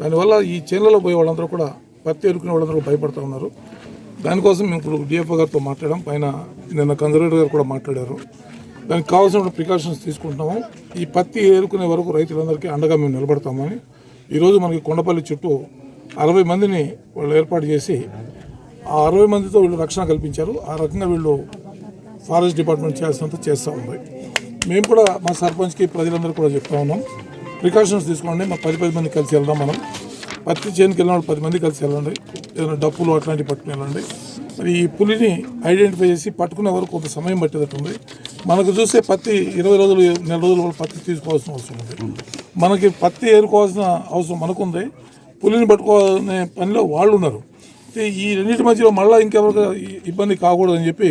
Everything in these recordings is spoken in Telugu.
దానివల్ల ఈ చేనులలో పోయే వాళ్ళందరూ కూడా పత్తి ఎరుకునే వాళ్ళందరూ భయపడుతూ ఉన్నారు. దానికోసం మేము ఇప్పుడు డిఎఫ్ఓ గారితో మాట్లాడాం. పైన నిన్న కన్జర్వేటర్ గారు కూడా మాట్లాడారు. దానికి కావాల్సిన ప్రికాషన్స్ తీసుకుంటున్నాము. ఈ పత్తి ఏరుకునే వరకు రైతులందరికీ అండగా మేము నిలబడతామని. ఈరోజు మనకి కొండపల్లి చుట్టూ అరవై మందిని వాళ్ళు ఏర్పాటు చేసి ఆ అరవై మందితో వీళ్ళు రక్షణ కల్పించారు. ఆ రకంగా వీళ్ళు ఫారెస్ట్ డిపార్ట్మెంట్ చేయాల్సినంత చేస్తూ ఉంది. మేము కూడా మా సర్పంచ్కి ప్రజలందరూ కూడా చెప్తా ఉన్నాం. ప్రికాషన్స్ తీసుకోండి. మా పది పది మంది కలిసి వెళ్దాం మనం. పత్తి చేనుకి వెళ్ళిన పది మంది కలిసి వెళ్ళండి. ఏదైనా డప్పులు అట్లాంటివి పట్టుకుని వెళ్ళండి. మరి ఈ పులిని ఐడెంటిఫై చేసి పట్టుకునే వరకు కొంత సమయం పట్టేదట్టుంది మనకు చూస్తే పత్తి ఇరవై రోజులు నెల రోజులు కూడా పత్తి తీసుకోవాల్సిన అవసరం ఉంది. మనకి పత్తి ఏరుకోవాల్సిన అవసరం మనకుంది. పులిని పట్టుకోవాలనే పనిలో వాళ్ళు ఉన్నారు. ఈ రెండింటి మధ్యలో మళ్ళీ ఇంకెవరికి ఇబ్బంది కాకూడదని చెప్పి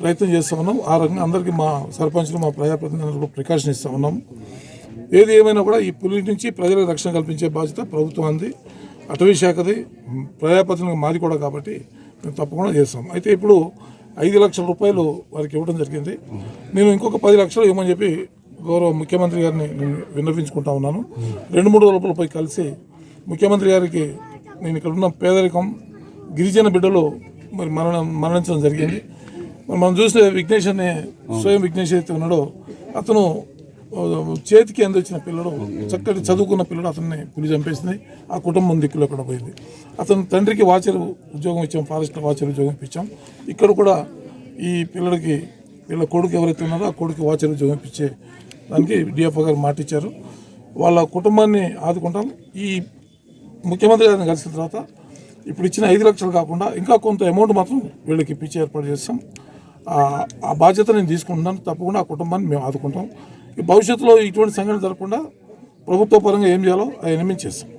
ప్రయత్నం చేస్తా ఉన్నాం. ఆ రకంగా అందరికీ మా సర్పంచ్లు మా ప్రజాప్రతినిధులకు ప్రికాషన్ ఇస్తా ఉన్నాం. ఏది ఏమైనా కూడా ఈ పులి నుంచి ప్రజలకు రక్షణ కల్పించే బాధ్యత ప్రభుత్వం అంది అటవీ శాఖది ప్రజాప్రతినిధులకు మాది కూడా కాబట్టి మేము తప్పకుండా చేస్తాం. అయితే ఇప్పుడు ఐదు లక్షల రూపాయలు వారికి ఇవ్వడం జరిగింది. నేను ఇంకొక పది లక్షలు ఇవ్వమని చెప్పి గౌరవ ముఖ్యమంత్రి గారిని నేను విన్నవించుకుంటా ఉన్నాను. రెండు మూడు రోజుల పోయి కలిసి ముఖ్యమంత్రి గారికి నేను ఇక్కడ ఉన్న పేదరికం గిరిజన బిడ్డలు మరి మరణం మరణించడం జరిగింది. మనం చూసిన విఘ్నేష్ అనే స్వయం విఘ్నేష్ అయితే ఉన్నాడో అతను చేతికి అందొచ్చిన పిల్లడు చక్కటి చదువుకున్న పిల్లడు అతన్ని పులి చంపేసింది. ఆ కుటుంబం దిక్కులో కూడా పోయింది. అతని తండ్రికి వాచర్ ఉద్యోగం ఇచ్చాం ఫారెస్ట్ వాచర్ ఉద్యోగం ఇప్పించాం. ఇక్కడ కూడా ఈ పిల్లడికి వీళ్ళ కొడుకు ఎవరైతే ఉన్నారో ఆ కొడుకు వాచర్ ఉద్యోగం ఇప్పించే దానికి డిఎఫ్ఓ గారు మాటిచ్చారు వాళ్ళ కుటుంబాన్ని ఆదుకుంటాం. ఈ ముఖ్యమంత్రి గారిని కలిసిన తర్వాత ఇప్పుడు ఇచ్చిన ఐదు లక్షలు కాకుండా ఇంకా కొంత అమౌంట్ మాత్రం వీళ్ళకి ఇప్పించి ఏర్పాటు చేస్తాం. ఆ- బాధ్యత నేను తీసుకుంటున్నాను. తప్పకుండా ఆ కుటుంబాన్ని మేము ఆదుకుంటాం. భవిష్యత్తులో ఇటువంటి సంఘటన జరగకుండా ప్రభుత్వ పరంగా ఏం చేయాలో అవన్నీ చేస్తాం.